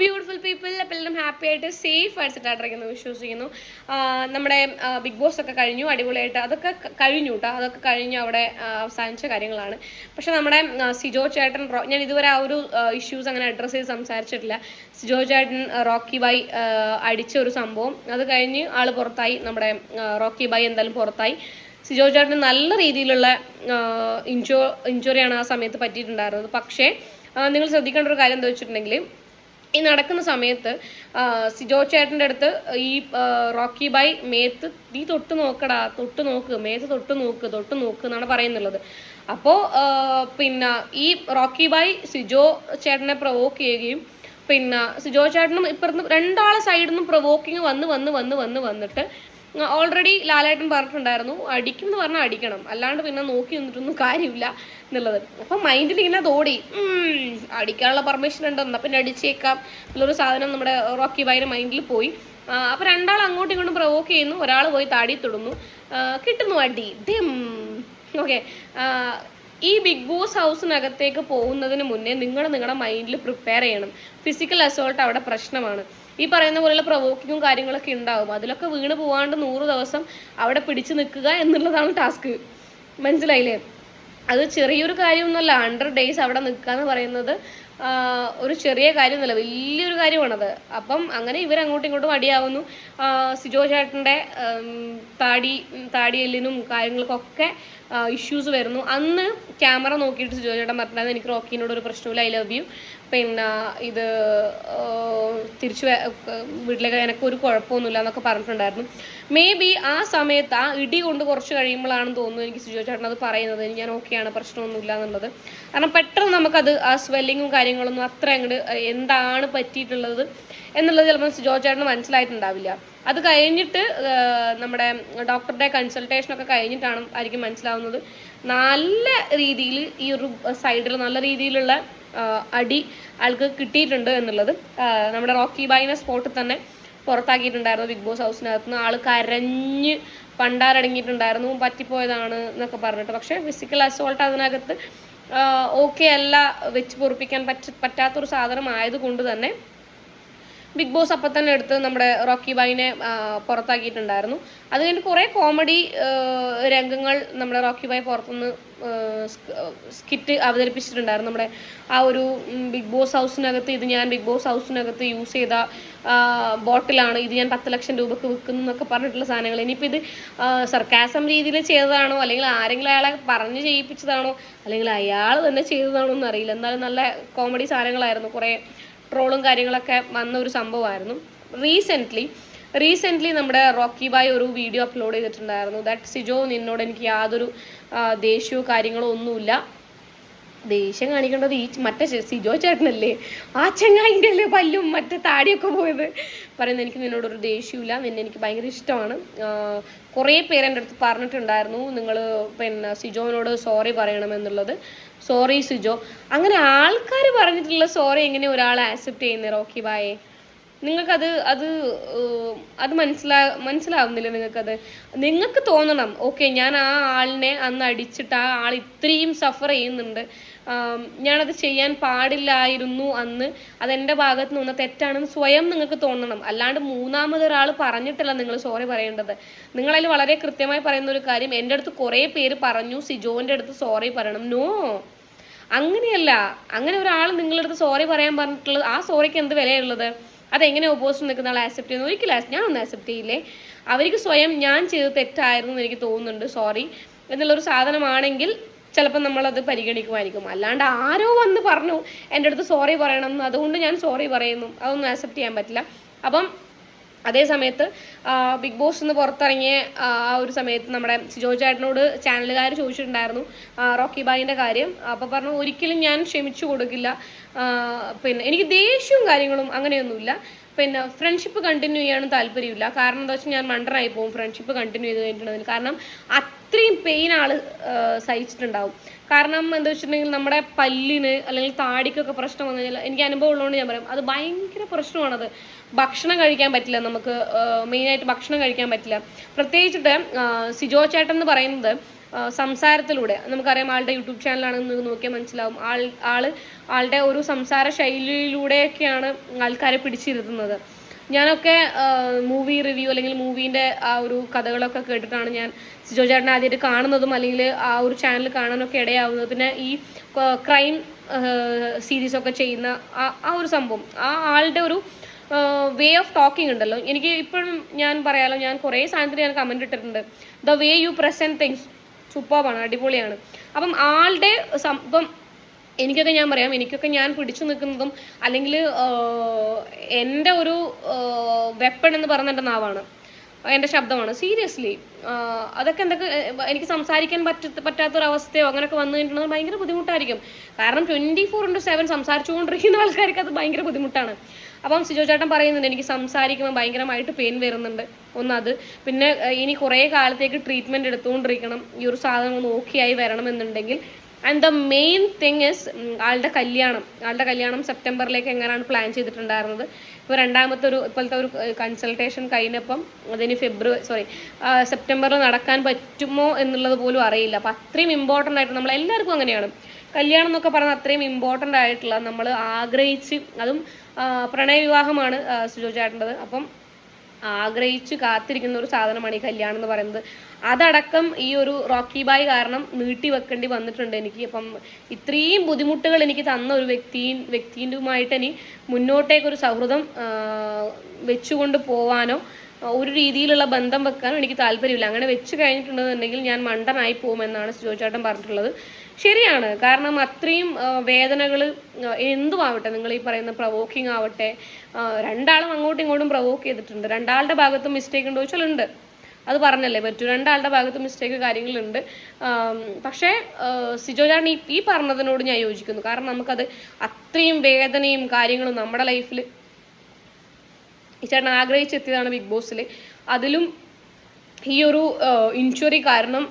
Beautiful people അപ്പോൾ എല്ലാം happy ആയിട്ട് സേഫ് ആയിട്ട് സെറ്റായിട്ടിരിക്കുന്നു വിശ്വസിക്കുന്നു. നമ്മുടെ ബിഗ് ബോസ് ഒക്കെ കഴിഞ്ഞു അടിപൊളിയായിട്ട് അതൊക്കെ കഴിഞ്ഞു കേട്ടോ അതൊക്കെ കഴിഞ്ഞു അവിടെ അവസാനിച്ച കാര്യങ്ങളാണ്. പക്ഷെ നമ്മുടെ സിജോ ചേട്ടൻ ഞാൻ ഇതുവരെ ആ ഒരു ഇഷ്യൂസ് അങ്ങനെ അഡ്രസ്സ് ചെയ്ത് സംസാരിച്ചിട്ടില്ല. സിജോ ചേട്ടൻ റോക്കി ബൈ അടിച്ച ഒരു സംഭവം. അത് കഴിഞ്ഞ് ആൾ പുറത്തായി. നമ്മുടെ റോക്കി ബൈ എന്തായാലും പുറത്തായി. സിജോ ചേട്ടന് നല്ല രീതിയിലുള്ള ഇഞ്ചോ ഇഞ്ചുറിയാണ് ആ സമയത്ത് പറ്റിയിട്ടുണ്ടായിരുന്നത്. പക്ഷേ നിങ്ങൾ ശ്രദ്ധിക്കേണ്ട ഒരു കാര്യം എന്താ വെച്ചിട്ടുണ്ടെങ്കിൽ ഈ നടക്കുന്ന സമയത്ത് സിജോ ചേട്ടന്റെ അടുത്ത് ഈ റോക്കി ബൈ മേത്ത് നീ തൊട്ട് നോക്കടാ തൊട്ട് നോക്ക് മേത്ത് തൊട്ട് നോക്ക് തൊട്ട് നോക്ക് എന്നാണ് പറയുന്നുള്ളത്. അപ്പോൾ പിന്നെ ഈ റോക്കി ബൈ സിജോ ചേട്ടനെ പ്രൊവോക്ക് ചെയ്യുകയും പിന്നെ സിജോ ചേട്ടനും ഇപ്പുറത്ത് രണ്ടാളെ സൈഡിൽ നിന്നും പ്രൊവോക്കിങ് വന്ന് വന്ന് വന്ന് വന്ന് വന്നിട്ട് ഓൾറെഡി ലാലേട്ടൻ പറഞ്ഞിട്ടുണ്ടായിരുന്നു അടിക്കും എന്ന് പറഞ്ഞാൽ അടിക്കണം. അല്ലാണ്ട് പിന്നെ നോക്കി നിന്നിട്ടൊന്നും കാര്യമില്ല എന്നുള്ളത്. അപ്പം മൈൻഡിൽ ഇങ്ങനെ തോടി. അടിക്കാനുള്ള പെർമിഷൻ ഉണ്ട് എന്നാ പിന്നെ അടിച്ചേക്കാം എന്നുള്ളൊരു സാധനം നമ്മുടെ റോക്കി ബൈയുടെ മൈൻഡിൽ പോയി. അപ്പൊ രണ്ടാൾ അങ്ങോട്ടും ഇങ്ങോട്ടും പ്രൊവോക്ക് ചെയ്യുന്നു. ഒരാൾ പോയി താടി തൊടുന്നു. കിട്ടുന്നു അടി. ഓക്കെ ഈ ബിഗ് ബോസ് ഹൗസിനകത്തേക്ക് പോകുന്നതിന് മുന്നേ നിങ്ങൾ നിങ്ങളുടെ മൈൻഡിൽ പ്രിപ്പയർ ചെയ്യണം. ഫിസിക്കൽ അസോൾട്ട് അവിടെ പ്രശ്നമാണ്. ഈ പറയുന്ന പോലെയുള്ള പ്രവോക്കിങ്ങും കാര്യങ്ങളൊക്കെ ഉണ്ടാവും. അതിലൊക്കെ വീണ് പോവാണ്ട് നൂറ് ദിവസം അവിടെ പിടിച്ചു നിൽക്കുക എന്നുള്ളതാണ് ടാസ്ക് മനസ്സിലായില്ലേ? അത് ചെറിയൊരു കാര്യമൊന്നുമല്ല. ഹൺഡ്രഡ് ഡേയ്സ് അവിടെ നിൽക്കുക എന്ന് പറയുന്നത് ഒരു ചെറിയ കാര്യമൊന്നുമല്ല. വലിയൊരു കാര്യമാണത് അപ്പം അങ്ങനെ ഇവർ അങ്ങോട്ടും ഇങ്ങോട്ടും അടിയാവുന്നു സിജോ ചേട്ടന്റെ താടി താടിയെല്ലിനും കാര്യങ്ങൾക്കൊക്കെ ഇഷ്യൂസ് വരുന്നു. അന്ന് ക്യാമറ നോക്കിയിട്ട് സുജോ ചേട്ടൻ പറഞ്ഞിട്ടുണ്ടായിരുന്നു എനിക്ക് റോക്കിനോട് ഒരു പ്രശ്നമില്ല ഐ ലവ് യു പിന്നെ ഇത് തിരിച്ചു വീട്ടിലേക്ക് എനിക്ക് ഒരു കുഴപ്പമൊന്നുമില്ല എന്നൊക്കെ പറഞ്ഞിട്ടുണ്ടായിരുന്നു. മേ ബി ആ സമയത്ത് ആ ഇടി കൊണ്ട് കുറച്ച് കഴിയുമ്പോഴാണെന്ന് തോന്നുന്നു എനിക്ക് സുജോ ചേട്ടൻ അത് പറയുന്നത്. ഞാൻ ഓക്കെയാണ് പ്രശ്നമൊന്നുമില്ല എന്നുള്ളത്. കാരണം പെട്ടെന്ന് നമുക്കത് ആ സ്വെല്ലിങ്ങും കാര്യങ്ങളൊന്നും അത്ര അങ്ങോട്ട് എന്താണ് പറ്റിയിട്ടുള്ളത് എന്നുള്ളത് ചിലപ്പോൾ സുജോ ചേട്ടന് മനസ്സിലായിട്ടുണ്ടാവില്ല. അത് കഴിഞ്ഞിട്ട് നമ്മുടെ ഡോക്ടറുടെ കൺസൾട്ടേഷൻ ഒക്കെ കഴിഞ്ഞിട്ടാണ് ആയിരിക്കും മനസ്സിലാവുന്നത്. നല്ല രീതിയിൽ ഈ ഒരു സൈഡിൽ നല്ല രീതിയിലുള്ള അടി ആൾക്ക് കിട്ടിയിട്ടുണ്ട് എന്നുള്ളത്. നമ്മുടെ റോക്കി ബായിനെ സ്പോട്ടിൽ തന്നെ പുറത്താക്കിയിട്ടുണ്ടായിരുന്നു ബിഗ് ബോസ് ഹൗസിനകത്ത് നിന്ന് ആൾ കരഞ്ഞ് പണ്ടാരടങ്ങിയിട്ടുണ്ടായിരുന്നു പറ്റിപ്പോയതാണ് എന്നൊക്കെ പറഞ്ഞിട്ട്. പക്ഷേ ഫിസിക്കൽ അസോൾട്ട് അതിനകത്ത് ഓക്കെ അല്ല വെച്ച് പൊറിപ്പിക്കാൻ പറ്റ പറ്റാത്തൊരു സാധനം ആയതുകൊണ്ട് തന്നെ ബിഗ് ബോസ് അപ്പം തന്നെ എടുത്ത് നമ്മുടെ റോക്കി ബായിനെ പുറത്താക്കിയിട്ടുണ്ടായിരുന്നു. അത് കഴിഞ്ഞ് കുറേ കോമഡി രംഗങ്ങൾ നമ്മുടെ റോക്കി ബായ് പുറത്തുനിന്ന് സ്കിറ്റ് അവതരിപ്പിച്ചിട്ടുണ്ടായിരുന്നു. നമ്മുടെ ആ ഒരു ബിഗ് ബോസ് ഹൗസിനകത്ത് ഇത് ഞാൻ ബിഗ് ബോസ് ഹൗസിനകത്ത് യൂസ് ചെയ്ത ബോട്ടിലാണ് ഇത് ഞാൻ പത്ത് ലക്ഷം രൂപക്ക് വിൽക്കുന്നു എന്നൊക്കെ പറഞ്ഞിട്ടുള്ള സാധനങ്ങൾ. ഇനിയിപ്പോൾ ഇത് സർക്കാസം രീതിയിൽ ചെയ്തതാണോ? അല്ലെങ്കിൽ ആരെങ്കിലും അയാളെ പറഞ്ഞ് ചെയ്യിപ്പിച്ചതാണോ? അല്ലെങ്കിൽ അയാൾ തന്നെ ചെയ്തതാണോ എന്നറിയില്ല. എന്നാലും നല്ല കോമഡി സാധനങ്ങളായിരുന്നു. കുറേ ട്രോളും കാര്യങ്ങളൊക്കെ വന്ന ഒരു സംഭവമായിരുന്നു. റീസെന്റ്ലി റീസെന്റ്ലി നമ്മുടെ റോക്കി ബായ് ഒരു വീഡിയോ അപ്ലോഡ് ചെയ്തിട്ടുണ്ടായിരുന്നു. ദാറ്റ് സിജോ നിന്നോട് എനിക്ക് യാതൊരു ദേഷ്യവും കാര്യങ്ങളോ ഒന്നുമില്ല. ദേഷ്യം കാണിക്കേണ്ടത് ഈ മറ്റേ സിജോ ചേട്ടനല്ലേ? ആ ചെങ്ങായിന്റെ അല്ലേ പല്ലും മറ്റേ താടിയൊക്കെ പോയത്? പറയുന്നത് എനിക്ക് നിന്നോടൊരു ദേഷ്യമില്ല നിന്നെ എനിക്ക് ഭയങ്കര ഇഷ്ടമാണ്. കുറേ പേര് എന്റെ അടുത്ത് പറഞ്ഞിട്ടുണ്ടായിരുന്നു. നിങ്ങൾ പിന്നെ സിജോനോട് സോറി പറയണമെന്നുള്ളത്. സോറി സിജോ. അങ്ങനെ ആൾക്കാർ പറഞ്ഞിട്ടുള്ള സോറി എങ്ങനെ ഒരാൾ ആക്സെപ്റ്റ് ചെയ്യുന്നത് റോക്കി ബായെ നിങ്ങൾക്കത് അത് അത് മനസ്സിലാ മനസ്സിലാവുന്നില്ല നിങ്ങൾക്കത്. നിങ്ങൾക്ക് തോന്നണം ഓക്കെ ഞാൻ ആ ആളിനെ അന്ന് അടിച്ചിട്ട് ആ ആൾ ഇത്രയും സഫർ ചെയ്യുന്നുണ്ട്. ഞാനത് ചെയ്യാൻ പാടില്ലായിരുന്നു അന്ന്. അതെന്റെ ഭാഗത്ത് നിന്ന് തെറ്റാണെന്ന് സ്വയം നിങ്ങൾക്ക് തോന്നണം. അല്ലാണ്ട് മൂന്നാമതൊരാൾ പറഞ്ഞിട്ടല്ല നിങ്ങൾ സോറി പറയേണ്ടത്. നിങ്ങളതിൽ വളരെ കൃത്യമായി പറയുന്ന ഒരു കാര്യം എന്റെ അടുത്ത് കുറേ പേര് പറഞ്ഞു സിജോന്റെ അടുത്ത് സോറി പറയണം. നോ. അങ്ങനെയല്ല. അങ്ങനെ ഒരാൾ നിങ്ങളുടെ അടുത്ത് സോറി പറയാൻ പറഞ്ഞിട്ടുള്ളത് ആ സോറിക്ക് എന്ത് വിലയുള്ളത് അതെങ്ങനെ ഓപ്പോസിറ്റ് നിൽക്കുന്ന ആൾ ആക്സെപ്റ്റ് ചെയ്യുന്നു. ഒരിക്കലും ഞാൻ ഒന്നും ആക്സെപ്റ്റ് ചെയ്യില്ലേ? അവർക്ക് സ്വയം ഞാൻ ചെയ്ത് തെറ്റായിരുന്നു എന്ന് എനിക്ക് തോന്നുന്നുണ്ട്. സോറി എന്നുള്ളൊരു സാധനമാണെങ്കിൽ ചിലപ്പോൾ നമ്മളത് പരിഗണിക്കുമായിരിക്കും. അല്ലാണ്ട് ആരോ വന്ന് പറഞ്ഞു എന്റെ അടുത്ത് സോറി പറയണം അതുകൊണ്ട് ഞാൻ സോറി പറയുന്നു. അതൊന്നും ആക്സെപ്റ്റ് ചെയ്യാൻ പറ്റില്ല. അപ്പം അതേ സമയത്ത് ബിഗ് ബോസ് നിന്ന് പുറത്തിറങ്ങിയ ആ ഒരു സമയത്ത് നമ്മുടെ സിജോ ചേട്ടനോട് ചാനലുകാർ ചോദിച്ചിട്ടുണ്ടായിരുന്നു റോക്കി ബായിന്റെ കാര്യം. അപ്പോൾ പറഞ്ഞു ഒരിക്കലും ഞാൻ ക്ഷമിച്ചു കൊടുക്കില്ല. പിന്നെ എനിക്ക് ദേഷ്യവും കാര്യങ്ങളും അങ്ങനെയൊന്നുമില്ല. പിന്നെ ഫ്രണ്ട്ഷിപ്പ് കണ്ടിന്യൂ ചെയ്യാനും താല്പര്യമില്ല. കാരണം എന്താ വെച്ചാൽ ഞാൻ മണ്ടറായി പോകും. ഫ്രണ്ട്ഷിപ്പ് കണ്ടിന്യൂ ചെയ്ത് കഴിഞ്ഞിട്ടുണ്ടെങ്കിൽ. കാരണം അത്രയും പെയിൻ ആൾ സഹിച്ചിട്ടുണ്ടാവും. കാരണം എന്താ വെച്ചിട്ടുണ്ടെങ്കിൽ നമ്മുടെ പല്ലിന് അല്ലെങ്കിൽ താടിക്കൊക്കെ പ്രശ്നം വന്നു കഴിഞ്ഞാൽ എനിക്ക് അനുഭവം ഉള്ളതുകൊണ്ട് ഞാൻ പറയും അത് ഭയങ്കര പ്രശ്നമാണത് ഭക്ഷണം കഴിക്കാൻ പറ്റില്ല നമുക്ക് മെയിനായിട്ട് ഭക്ഷണം കഴിക്കാൻ പറ്റില്ല. പ്രത്യേകിച്ചിട്ട് സിജോ ചേട്ടൻ എന്ന് പറയുന്നത് സംസാരത്തിലൂടെ നമുക്കറിയാം ആളുടെ യൂട്യൂബ് ചാനലാണെന്ന് നോക്കിയാൽ മനസ്സിലാവും. ആൾ ആൾ ആളുടെ ഒരു സംസാര ശൈലിയിലൂടെയൊക്കെയാണ് ആൾക്കാരെ പിടിച്ചിരുത്തുന്നത്. ഞാനൊക്കെ മൂവി റിവ്യൂ അല്ലെങ്കിൽ മൂവീന്റെ ആ ഒരു കഥകളൊക്കെ കേട്ടിട്ടാണ് ഞാൻ സിജോ ചേട്ടനെ ആദ്യമായിട്ട് കാണുന്നതും അല്ലെങ്കിൽ ആ ഒരു ചാനൽ കാണാനൊക്കെ ഇടയാവുന്നത്. പിന്നെ ഈ ക്രൈം സീരീസൊക്കെ ചെയ്യുന്ന ആ ആ ഒരു സംഭവം. ആ ആളുടെ ഒരു വേ ഓഫ് ടോക്കിംഗ് ഉണ്ടല്ലോ. എനിക്ക് ഇപ്പോഴും ഞാൻ പറയാലോ ഞാൻ കുറേ സാധനത്തിന് ഞാൻ കമന്റ് ഇട്ടിട്ടുണ്ട്. The way you present things സൂപ്പർബാണ് അടിപൊളിയാണ്. അപ്പം ആളുടെ സംഭവം എനിക്കൊക്കെ ഞാൻ പറയാം. എനിക്കൊക്കെ ഞാൻ പിടിച്ചു നിൽക്കുന്നതും അല്ലെങ്കിൽ എന്റെ ഒരു വെപ്പൺ എന്ന് പറഞ്ഞ എന്റെ നാവാണ്. എന്റെ ശബ്ദമാണ്. സീരിയസ്ലി അതൊക്കെ എന്തൊക്കെ എനിക്ക് സംസാരിക്കാൻ പറ്റ പറ്റാത്തൊരവസ്ഥയോ അങ്ങനെയൊക്കെ വന്നു കഴിഞ്ഞിട്ടുണ്ടെങ്കിൽ ഭയങ്കര ബുദ്ധിമുട്ടായിരിക്കും. കാരണം ട്വന്റി ഫോർ ഇന്റു സെവൻ സംസാരിച്ചുകൊണ്ടിരിക്കുന്ന ആൾക്കാർക്ക് അത് ഭയങ്കര ബുദ്ധിമുട്ടാണ്. അപ്പം സിജോ ചേട്ടൻ പറയുന്നുണ്ട് എനിക്ക് സംസാരിക്കുമ്പോൾ ഭയങ്കരമായിട്ട് പെയിൻ വരുന്നുണ്ട്. ഒന്നത് പിന്നെ ഇനി കുറേ കാലത്തേക്ക് ട്രീറ്റ്മെന്റ് എടുത്തുകൊണ്ടിരിക്കണം. ഈ ഒരു സാധനം ഒന്ന് ഓക്കെ ആയി വരണം എന്നുണ്ടെങ്കിൽ and the main thing is ആളുടെ കല്യാണം. ആളുടെ കല്യാണം സെപ്റ്റംബറിലേക്ക് എങ്ങനെയാണ് പ്ലാൻ ചെയ്തിട്ടുണ്ടായിരുന്നത്? ഇപ്പോൾ രണ്ടാമത്തെ ഒരു ഇപ്പോഴത്തെ ഒരു കൺസൾട്ടേഷൻ കഴിഞ്ഞപ്പം അതിന് ഫെബ്രുവരി സോറി സെപ്റ്റംബറിൽ നടക്കാൻ പറ്റുമോ എന്നുള്ളത് പോലും അറിയില്ല. അപ്പോൾ അത്രയും ഇമ്പോർട്ടന്റ് ആയിട്ട് നമ്മൾ എല്ലാവർക്കും അങ്ങനെയാണ്. കല്യാണം എന്നൊക്കെ പറഞ്ഞാൽ അത്രയും ഇമ്പോർട്ടന്റ് ആയിട്ടുള്ള നമ്മൾ ആഗ്രഹിച്ച് അതും പ്രണയവിവാഹമാണ് സുജോ അപ്പം ആഗ്രഹിച്ച് കാത്തിരിക്കുന്ന ഒരു സാധനമാണ് ഈ കല്യാണം എന്ന് പറയുന്നത്. അതടക്കം ഈ ഒരു റോക്കി ബായ് കാരണം നീട്ടി വെക്കേണ്ടി വന്നിട്ടുണ്ട് എനിക്ക്. അപ്പം ഇത്രയും ബുദ്ധിമുട്ടുകൾ എനിക്ക് തന്ന ഒരു വ്യക്തി വ്യക്തിയുമായിട്ട് ഇനി മുന്നോട്ടേക്കൊരു സൗഹൃദം വെച്ചുകൊണ്ട് പോവാനോ ഒരു രീതിയിലുള്ള ബന്ധം വെക്കാനും എനിക്ക് താല്പര്യമില്ല. അങ്ങനെ വെച്ച് കഴിഞ്ഞിട്ടുണ്ടെന്നുണ്ടെങ്കിൽ ഞാൻ മണ്ടനായി പോകുമെന്നാണ് ജോചേട്ടൻ പറഞ്ഞിട്ടുള്ളത്. ശരിയാണ്. കാരണം അത്രയും വേദനകൾ എന്തുമാവട്ടെ നിങ്ങൾ ഈ പറയുന്ന പ്രവോക്കിംഗ് ആവട്ടെ രണ്ടാളും അങ്ങോട്ടും ഇങ്ങോട്ടും പ്രവോക്ക് ചെയ്തിട്ടുണ്ട്. രണ്ടാളുടെ ഭാഗത്തും മിസ്റ്റേക്ക് ഉണ്ടോ ചോദിച്ചാൽ ഉണ്ട്. അത് പറഞ്ഞല്ലേ പറ്റൂ. രണ്ടാളുടെ ഭാഗത്ത് മിസ്റ്റേക്ക് കാര്യങ്ങളുണ്ട്. പക്ഷേ സിജോ ഈ പറഞ്ഞതിനോട് ഞാൻ യോജിക്കുന്നു. കാരണം നമുക്കത് അത്രയും വേദനയും കാര്യങ്ങളും നമ്മുടെ ലൈഫിൽ ചേട്ടൻ ആഗ്രഹിച്ചെത്തിയതാണ് ബിഗ് ബോസിൽ അതിലും ഈ ഒരു ഇൻഷുറി കാരണം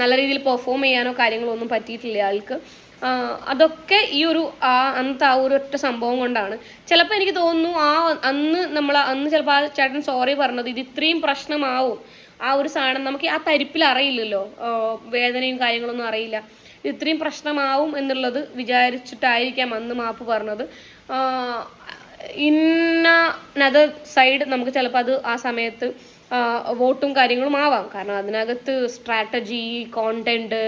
നല്ല രീതിയിൽ പെർഫോം ചെയ്യാനോ കാര്യങ്ങളോ ഒന്നും പറ്റിയിട്ടില്ല ആൾക്ക്. അതൊക്കെ ഈ ഒരു ആ അന്നത്തെ ആ ഒരു ഒറ്റ സംഭവം കൊണ്ടാണ്. ചിലപ്പോൾ എനിക്ക് തോന്നുന്നു ആ അന്ന് നമ്മൾ അന്ന് ചിലപ്പോൾ ആ ചേട്ടൻ സോറി പറഞ്ഞത് ഇത് ഇത്രയും പ്രശ്നമാവും. ആ ഒരു സാധനം നമുക്ക് ആ തരിപ്പിൽ അറിയില്ലല്ലോ. വേദനയും കാര്യങ്ങളൊന്നും അറിയില്ല. ഇത് ഇത്രയും പ്രശ്നമാവും എന്നുള്ളത് വിചാരിച്ചിട്ടായിരിക്കാം അന്ന് മാപ്പ് പറഞ്ഞത്. ഇന്ന നദർ സൈഡ് നമുക്ക് ചിലപ്പോൾ അത് ആ സമയത്ത് വോട്ടും കാര്യങ്ങളും ആവാം. കാരണം അതിനകത്ത് സ്ട്രാറ്റജി കോണ്ടന്റ്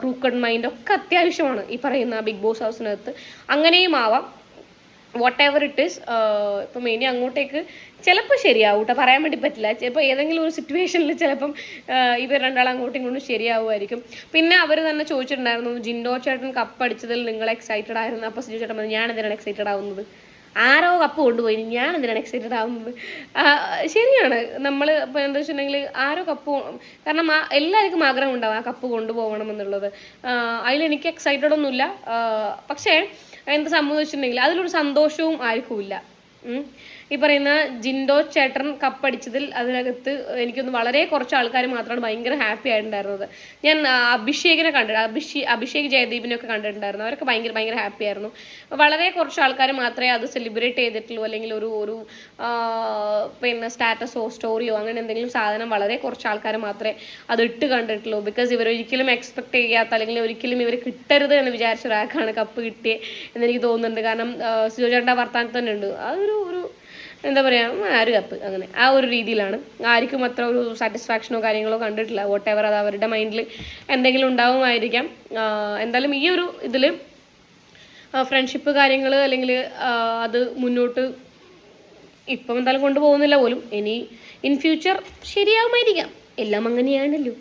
ക്രൂക്കഡ് മൈൻഡ് ഒക്കെ അത്യാവശ്യമാണ് ഈ പറയുന്ന ബിഗ് ബോസ് ഹൗസിനകത്ത് അങ്ങനെയും ആവാം. വാട്ട് എവർ ഇറ്റ് ഈസ് ഇപ്പം ഇനി അങ്ങോട്ടേക്ക് ചിലപ്പോൾ ശരിയാവും കേട്ടോ പറയാൻ വേണ്ടി പറ്റില്ല. ചിലപ്പോൾ ഏതെങ്കിലും ഒരു സിറ്റുവേഷനിൽ ചിലപ്പം ഇവർ രണ്ടാൾ അങ്ങോട്ടും ഇങ്ങോട്ടും ശരിയാവുമായിരിക്കും. പിന്നെ അവർ തന്നെ ചോദിച്ചിട്ടുണ്ടായിരുന്നു ജിൻഡോ ചേട്ടൻ കപ്പ് അടിച്ചതിൽ നിങ്ങൾ എക്സൈറ്റഡ് ആയിരുന്നു? അപ്പോൾ സിജു ചേട്ടൻ ഞാൻ എന്തിനാണ് എക്സൈറ്റഡ് ആവുന്നത്. ആരോ കപ്പ് കൊണ്ടുപോയി. ഞാൻ എന്തിനാണ് എക്സൈറ്റഡ് ആവുന്നത്? ശരിയാണ്. നമ്മൾ ഇപ്പോൾ എന്താ വെച്ചിട്ടുണ്ടെങ്കിൽ ആരോ കപ്പ് കാരണം ആ എല്ലാവർക്കും ആഗ്രഹം ഉണ്ടാവും ആ കപ്പ് കൊണ്ടുപോകണം എന്നുള്ളത്. അതിലെനിക്ക് എക്സൈറ്റഡ് ഒന്നുമില്ല. പക്ഷേ എന്താ സംഭവം എന്ന് വെച്ചിട്ടുണ്ടെങ്കിൽ അതിലൊരു സന്തോഷവും ആർക്കും ഇല്ല. ഉം. ഈ പറയുന്ന ജിൻഡോ ചേട്ടൻ കപ്പടിച്ചതിൽ അതിനകത്ത് എനിക്കൊന്ന് വളരെ കുറച്ച് ആൾക്കാർ മാത്രമാണ് ഭയങ്കര ഹാപ്പി ആയിട്ടുണ്ടായിരുന്നത്. ഞാൻ അഭിഷേകിനെ കണ്ടിട്ടുണ്ട് അഭിഷേ അഭിഷേക് ജയദീപിനെ ഒക്കെ കണ്ടിട്ടുണ്ടായിരുന്നു. അവരൊക്കെ ഭയങ്കര ഭയങ്കര ഹാപ്പി ആയിരുന്നു. വളരെ കുറച്ച് ആൾക്കാർ മാത്രമേ അത് സെലിബ്രേറ്റ് ചെയ്തിട്ടുള്ളൂ അല്ലെങ്കിൽ ഒരു ഒരു പിന്നെ സ്റ്റാറ്റസോ സ്റ്റോറിയോ അങ്ങനെ എന്തെങ്കിലും സാധനം വളരെ കുറച്ച് ആൾക്കാർ മാത്രമേ അത് ഇട്ട് കണ്ടിട്ടുള്ളൂ. ബിക്കോസ് ഇവർ ഒരിക്കലും എക്സ്പെക്ട് ചെയ്യാത്ത അല്ലെങ്കിൽ ഒരിക്കലും ഇവർ കിട്ടരുത് എന്ന് വിചാരിച്ച ഒരാൾക്കാണ് കപ്പ് കിട്ടിയത് എന്നെനിക്ക് തോന്നുന്നുണ്ട്. കാരണം സുജോചേട്ടന്റെ വർത്താനത്ത് തന്നെ ഉണ്ട് അതൊരു ഒരു എന്താ പറയുക ആര് കപ്പ് അങ്ങനെ. ആ ഒരു രീതിയിലാണ്. ആർക്കും അത്ര ഒരു സാറ്റിസ്ഫാക്ഷനോ കാര്യങ്ങളോ കണ്ടിട്ടില്ല. വോട്ട് എവർ അത് അവരുടെ മൈൻഡിൽ എന്തെങ്കിലും ഉണ്ടാവുമായിരിക്കാം. ആ, എന്തായാലും ഈ ഒരു ഇതിൽ ഫ്രണ്ട്ഷിപ്പ് കാര്യങ്ങൾ അല്ലെങ്കിൽ അത് മുന്നോട്ട് ഇപ്പം എന്തായാലും കൊണ്ടുപോകുന്നില്ല പോലും. ഇനി ഇൻ ഫ്യൂച്ചർ ശരിയാവുമായിരിക്കാം. എല്ലാം അങ്ങനെയാണല്ലോ.